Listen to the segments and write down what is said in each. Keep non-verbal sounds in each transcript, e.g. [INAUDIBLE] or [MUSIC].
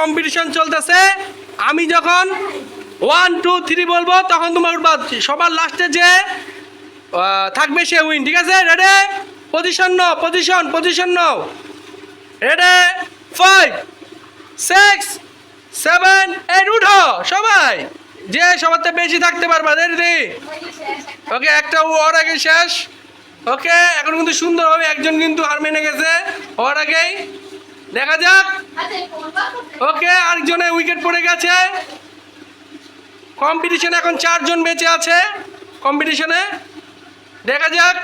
Competition চলতেছে, আমি যখন ওয়ান টু থ্রি বলব, তখন তোমার উঠবা সবার লাস্টে যে থাকবে সে উইন ঠিক আছে? Ready position no position position no ready five six seven eight উঠো সবাই। যে সবার থেকে বেশি থাকতে পারবা রেডি ওকে একটা ওর আগে শেষ। ওকে এখন কিন্তু সুন্দরভাবে একজন কিন্তু হার মেনে গেছে ওর আগেই দেখা যাক। ওকে আরেকজনের উইকেট পড়ে গেছে। কম্পিটিশন এখন চারজন বেঁচে আছে। কম্পিটিশনে দেখা যাক।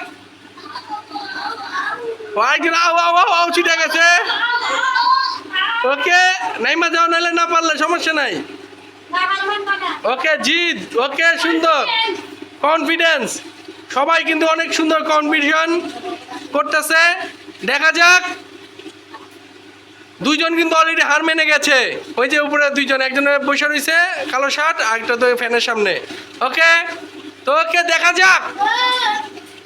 আরেকজন আও আও আও আও ছুটে গেছে। ওকে নাইমা যাও নাহলে না পারলে সমস্যা নাই। ওকে জিত। ওকে সুন্দর। কনফিডেন্স সবাই কিন্তু অনেক সুন্দর কম্পিটিশন করতেছে। দেখা যাক। দুইজন কিন্তু অলরেডি হার মেনে গেছে। ওই যে উপরে দুইজন, একজন বসে রয়েছে, কালো শার্ট, আর একটা তো ফ্যানের সামনে। ওকে? তো ওকে দেখা যাক।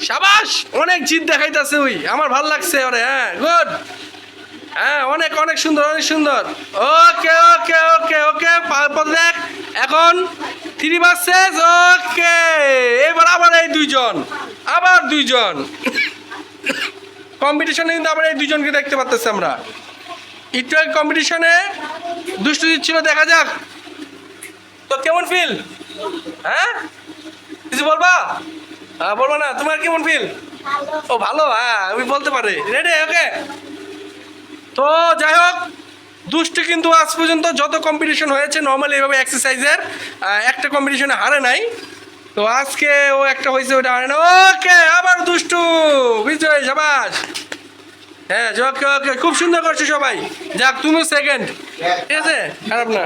সাবাস, অনেক জিত দেখাইতেছে ওই। আমার ভালো লাগছে ওরে হ্যাঁ গুড হ্যাঁ অনেক অনেক সুন্দর অনেক সুন্দর। ওকে ওকে ওকে ওকে দেখ। এখন থ্রি বাসেস ওকে। এবার আবার এই দুইজন, আবার দুইজন। [COUGHS] কম্পিটিশনে কিন্তু আবার এই দুইজনকে দেখতে পাচ্ছি আমরা। একটু কম্পিটিশনে দুষ্টু দিচ্ছিল দেখা যাক। তো কেমন ফিল হ্যাঁ? কিছু বলবা? হ্যাঁ বলব না। তোমার কেমন ফিল ও ভালো? হ্যাঁ আমি বলতে পারি। রেডি ওকে তো যাই হোক দুষ্টু কিন্তু আজ পর্যন্ত যত কম্পিটিশন হয়েছে নর্মালি এভাবে এক্সারসাইজের একটা কম্পিটিশনে হারে নাই। তো আজকে ও একটা হয়েছে ওটা হারে না ওকে আবার দুষ্টু! বিজয় সাবাস! হ্যাঁ ওকে ওকে খুব সুন্দর করছ সবাই। যাক তুমি সেকেন্ড ঠিক আছে? খারাপ না।